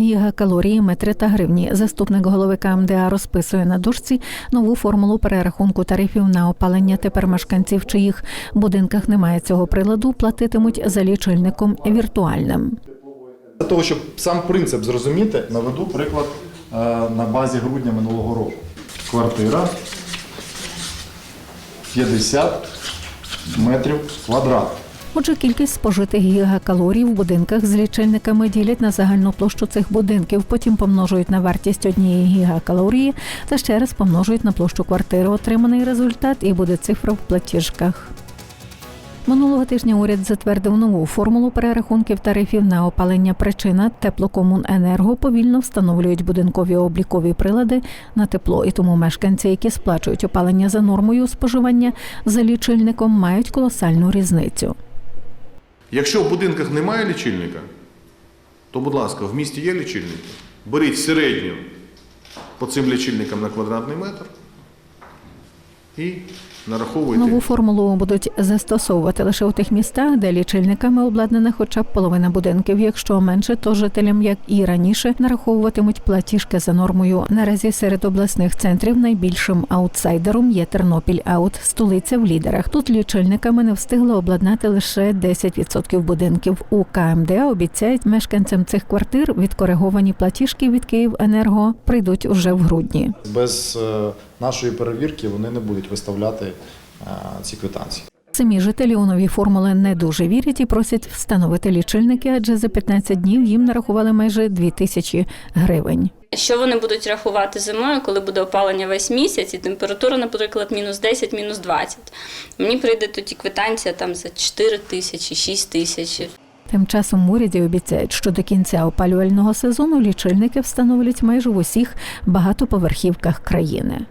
Гігакалорії, метри та гривні. Заступник голови КМДА розписує на дошці нову формулу перерахунку тарифів на опалення. Тепер мешканці, в чиїх будинках немає цього приладу, платитимуть за лічильником віртуальним. Для того, щоб сам принцип зрозуміти, наведу приклад е, на базі грудня минулого року. Квартира 50 метрів квадратних. Отже, кількість спожитих гігакалорій в будинках з лічильниками ділять на загальну площу цих будинків, потім помножують на вартість однієї гігакалорії та ще раз помножують на площу квартири. Отриманий результат і буде цифра в платіжках. Минулого тижня уряд затвердив нову формулу перерахунків тарифів на опалення. Причина теплокомуненерго повільно встановлюють будинкові облікові прилади на тепло, і тому мешканці, які сплачують опалення за нормою споживання за лічильником, мають колосальну різницю. Якщо в будинках немає лічильника, то, будь ласка, в місті є лічильники. Беріть середню по цим лічильникам на квадратний метр і нараховуйте. Нову формулу будуть застосовувати лише у тих містах, де лічильниками обладнана хоча б половина будинків. Якщо менше, то жителям, як і раніше, нараховуватимуть платіжки за нормою. Наразі серед обласних центрів найбільшим аутсайдером є Тернопіль Аут, столиця в лідерах. Тут лічильниками не встигли обладнати лише 10% будинків. У КМДА обіцяють мешканцям цих квартир відкориговані платіжки від Київенерго прийдуть уже в грудні. Без е, нашої перевірки вони не будуть виставляти е, ці квитанції. Самі жителі у нові формули не дуже вірять і просять встановити лічильники, адже за 15 днів їм нарахували майже 2 тисячі гривень. Що вони будуть рахувати зимою, коли буде опалення весь місяць, і температура, наприклад, мінус 10, мінус 20. Мені прийде тоді квитанція там за 4 тисячі, 6 тисяч. Тим часом уряді обіцяють, що до кінця опалювального сезону лічильники встановлять майже в усіх багатоповерхівках країни.